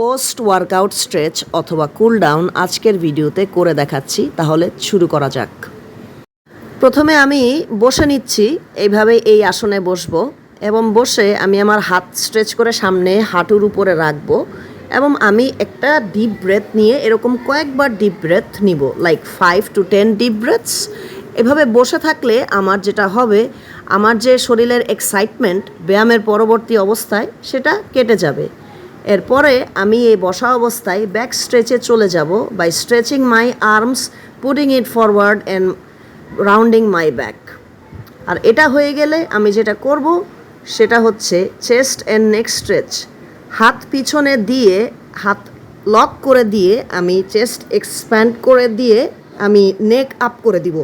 Post workout stretch অথবা cool down আজকের ভিডিওতে করে দেখাচ্ছি, তাহলে শুরু করা যাক। প্রথমে আমি বসে নিচ্ছি এইভাবে এই আসনে বসবো এবং বসে আমি আমার হাত স্ট্রেচ করে সামনে হাঁটুর উপরে রাখব এবং আমি একটা ডিপ ব্রেথ নিয়ে এরকম কয়েকবার ডিপ ব্রেথ নিব like five to ten deep breaths এভাবে বসে থাকলে আমার যেটা হবে, আমার যে শরীরের এক্সাইটমেন্ট ব্যায়ামের পরবর্তী অবস্থায় সেটা কেটে যাবে। এরপরে আমি এই বসা অবস্থায় ব্যাক স্ট্রেচে চলে যাব by stretching my arms putting it forward and rounding my back আর এটা হয়ে গেলে আমি যেটা করব, সেটা হচ্ছে চেস্ট অ্যান্ড নেক স্ট্রেচ হাত পিছনে দিয়ে, হাত লক করে দিয়ে আমি চেস্ট এক্সপ্যান্ড করে দিয়ে আমি নেক আপ করে দিব।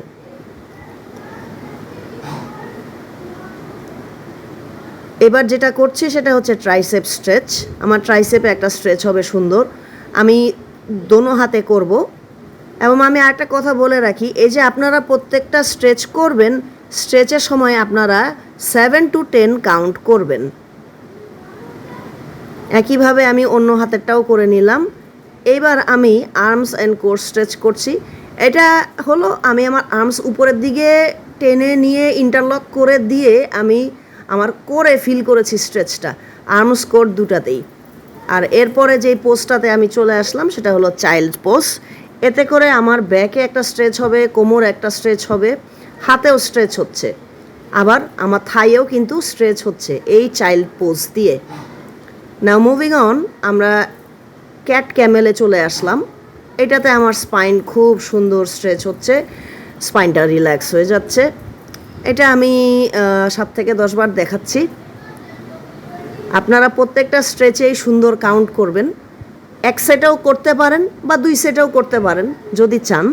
এবার যেটা করছি সেটা হচ্ছে ট্রাইসেপ স্ট্রেচ আমার ট্রাইসেপে একটা স্ট্রেচ হবে সুন্দর। আমি দোনো হাতে করব। এবং আমি আরেকটা কথা বলে রাখি, এই যে আপনারা প্রত্যেকটা স্ট্রেচ করবেন স্ট্রেচের সময় আপনারা সেভেন টু টেন কাউন্ট করবেন। একইভাবে আমি অন্য হাতেরটাও করে নিলাম। এইবার আমি আর্মস অ্যান্ড কোর স্ট্রেচ করছি। এটা হলো আমি আমার আর্মস উপরের দিকে টেনে নিয়ে ইন্টারলক করে দিয়ে আমি আমার কোরে ফিল করেছি স্ট্রেচটা আর্মস কোর দুটাতেই। আর এরপরে যেই পোস্টটাতে আমি চলে আসলাম, সেটা হলো চাইল্ড পোস্ট এতে করে আমার ব্যাকে একটা স্ট্রেচ হবে, কোমর একটা স্ট্রেচ হবে, হাতেও স্ট্রেচ হচ্ছে। আবার আমার থাইয়েও কিন্তু স্ট্রেচ হচ্ছে এই চাইল্ড পোজ দিয়ে। না মুভিং অন আমরা ক্যাট ক্যামেলে চলে আসলাম। এটাতে আমার স্পাইন খুব সুন্দর স্ট্রেচ হচ্ছে স্পাইনটা রিল্যাক্স হয়ে যাচ্ছে। এটা আমি সাত থেকে দশবার দেখাচ্ছি। আপনারা প্রত্যেকটা স্ট্রেচেই সুন্দর কাউন্ট করবেন। এক সেটেও করতে পারেন বা দুই সেটেও করতে পারেন, যদি চান।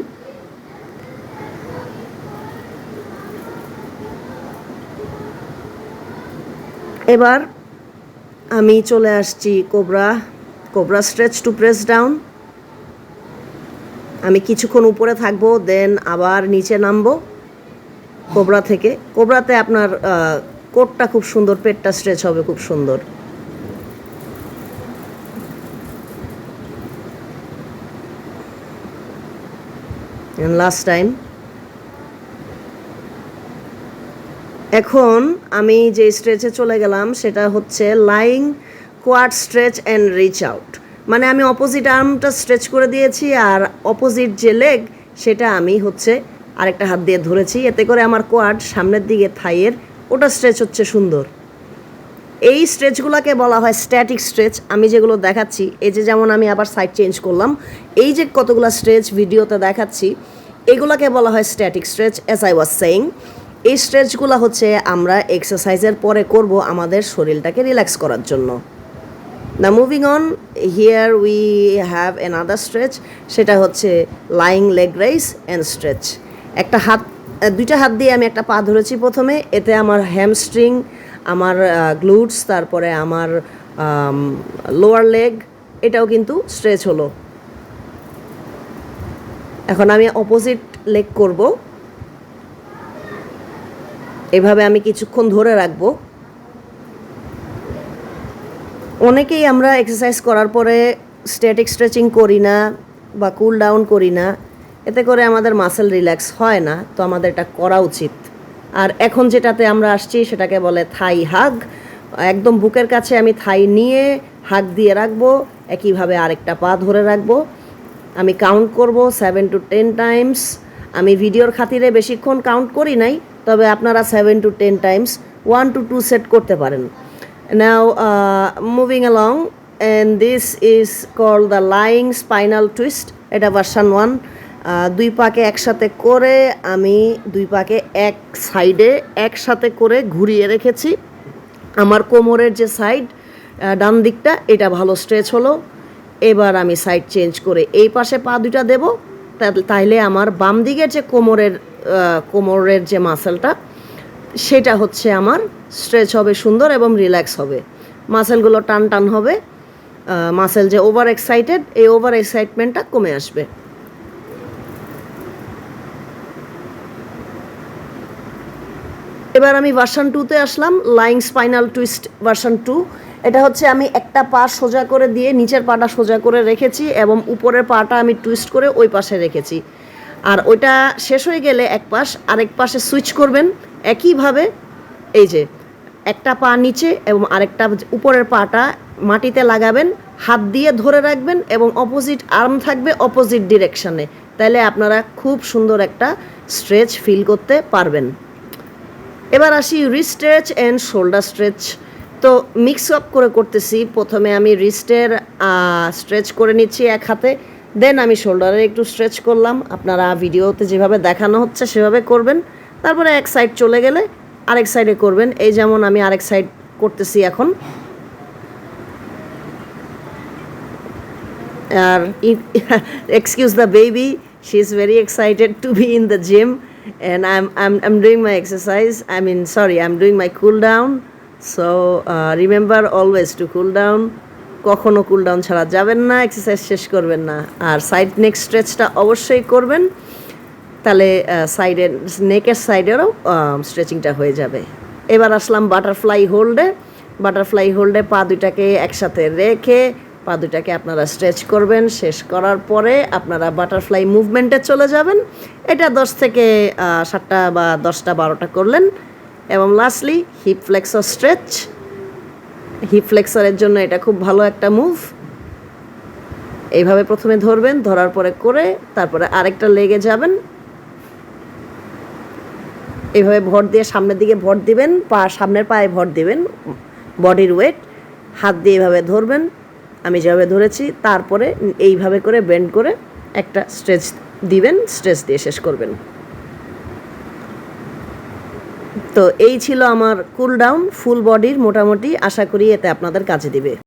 এবার আমি চলে আসছি cobra cobra stretch to press down আমি কিছুক্ষণ উপরে থাকব দেন আবার নিচে নামবো। কোবরা থেকে। কোবরাতে আপনার কোটটা খুব সুন্দর, পেটটা স্ট্রেচ হবে খুব সুন্দর। লাস্ট টাইম এখন আমি যে স্ট্রেচে চলে গেলাম, সেটা হচ্ছে lying quad stretch and reach out মানে আমি অপোজিট আর্মটা স্ট্রেচ করে দিয়েছি আর অপোজিট যে লেগ সেটা আমি হচ্ছে আরেকটা হাত দিয়ে ধরেছি, এতে করে আমার কোয়াড সামনের দিকে থাইয়ের, ওটা স্ট্রেচ হচ্ছে সুন্দর। এই স্ট্রেচগুলোকে বলা হয় স্ট্যাটিক স্ট্রেচ আমি যেগুলো দেখাচ্ছি, এই যে যেমন আমি আবার সাইড চেঞ্জ করলাম, এই যে কতগুলো স্ট্রেচ ভিডিওতে দেখাচ্ছি, এগুলোকে বলা হয় static stretch as I was saying এই স্ট্রেচগুলো হচ্ছে আমরা এক্সারসাইজের পরে করব আমাদের শরীরটাকে রিল্যাক্স করার জন্য। না moving on here we have other stretch সেটা হচ্ছে lying leg raise and stretch একটা হাত দুইটা হাত দিয়ে আমি একটা পা ধরেছি প্রথমে। এতে আমার হ্যামস্ট্রিং আমার গ্লুটস তারপরে আমার লোয়ার লেগ এটাও কিন্তু স্ট্রেচ হলো। এখন আমি অপোজিট লেগ করব। এভাবে আমি কিছুক্ষণ ধরে রাখব। অনেকেই আমরা এক্সারসাইজ করার পরে স্ট্যাটিক স্ট্রেচিং করি না বা কুল ডাউন করি না। এতে করে আমাদের মাসেল রিল্যাক্স হয় না তো আমাদের এটা করা উচিত। আর এখন যেটাতে আমরা আসছি সেটাকে বলে থাই হাগ একদম বুকের কাছে আমি থাই নিয়ে হাগ দিয়ে রাখব একইভাবে আরেকটা পা ধরে রাখব। আমি কাউন্ট করব সেভেন টু টেন টাইমস আমি ভিডিওর খাতিরে বেশিক্ষণ কাউন্ট করি নাই তবে আপনারা seven to ten times one to two set করতে পারেন। Now moving moving along, this is call the lying spinal twist এটা ভার্সান ওয়ান দুই পাকে একসাথে করে আমি দুই পাকে এক সাইডে একসাথে করে ঘুরিয়ে রেখেছি। আমার কোমরের যে সাইড ডান দিকটা, এটা ভালো স্ট্রেচ হলো। এবার আমি সাইড চেঞ্জ করে এই পাশে পা দুইটা দেব। তাইলে আমার বাম দিকের যে কোমরের কোমরের যে মাসেলটা, সেটা হচ্ছে আমার স্ট্রেচ হবে সুন্দর এবং রিল্যাক্স হবে। মাসেলগুলো টান টান হবে। মাসেল যে ওভার এক্সাইটেড, এই ওভার এক্সাইটমেন্টটা কমে আসবে। এবার আমি ভার্সন টুতে আসলাম lying spinal twist version two এটা হচ্ছে আমি একটা পা সোজা করে দিয়ে নিচের পাটা সোজা করে রেখেছি এবং উপরের পাটা আমি টুইস্ট করে ওই পাশে রেখেছি। আর ওইটা শেষ হয়ে গেলে এক পাশ, আরেক পাশে সুইচ করবেন একইভাবে। এই যে, একটা পা নিচে এবং আরেকটা উপরের পাটা মাটিতে লাগাবেন, হাত দিয়ে ধরে রাখবেন এবং অপোজিট আর্ম থাকবে অপোজিট ডিরেকশানে তাহলে আপনারা খুব সুন্দর একটা স্ট্রেচ ফিল করতে পারবেন। এবার আসি wrist stretch and shoulder stretch. তো মিক্স আপ করে করতেছি। প্রথমে আমি রিস্টের স্ট্রেচ করে নিচ্ছি এক হাতে। দেন আমি শোল্ডারে একটু স্ট্রেচ করলাম। আপনারা ভিডিওতে যেভাবে দেখানো হচ্ছে সেভাবে করবেন। তারপরে এক সাইড চলে গেলে আরেক সাইডে করবেন। এই যেমন আমি আরেক সাইড করতেছি এখন। আর excuse the baby. she is very excited to be in the gym and i'm i'm, I'm doing my exercise. I mean sorry i'm doing my cool down. So uh, remember always to cool down. কখনো cool down ছাড়া যাবেন না exercise শেষ করবেন না। আর side নেক স্ট্রেচটা অবশ্যই করবেন। তাহলে সাইডের নেকের সাইডেরও স্ট্রেচিংটা হয়ে যাবে। এবার আসলাম বাটারফ্লাই হোল্ডে বাটারফ্লাই হোল্ডে পা দুইটাকে একসাথে রেখে পা দুটাকে আপনারা স্ট্রেচ করবেন, শেষ করার পরে আপনারা বাটারফ্লাই মুভমেন্টে চলে যাবেন। এটা দশ থেকে সাতটা বা দশটা, বারোটা করলেন। এবং lastly hip flexor stretch hip ফ্লেক্সরের জন্য এটা খুব ভালো একটা মুভ এইভাবে প্রথমে ধরবেন, ধরার পরে করে তারপরে আরেকটা লেগে যাবেন। এইভাবে ভর দিয়ে সামনের দিকে ভর দিবেন, পা, সামনের পায়ে ভর দিবেন বডির ওয়েট হাত দিয়ে এভাবে ধরবেন। আমি যেভাবে ধরেছি, তারপরে এইভাবে করে বেন্ড করে একটা স্ট্রেচ দিবেন স্ট্রেচ দিয়ে শেষ করবেন। তো এই ছিল আমার কুল ডাউন ফুল বডির মোটামুটি আশা করি এতে আপনাদের কাজে দিবে।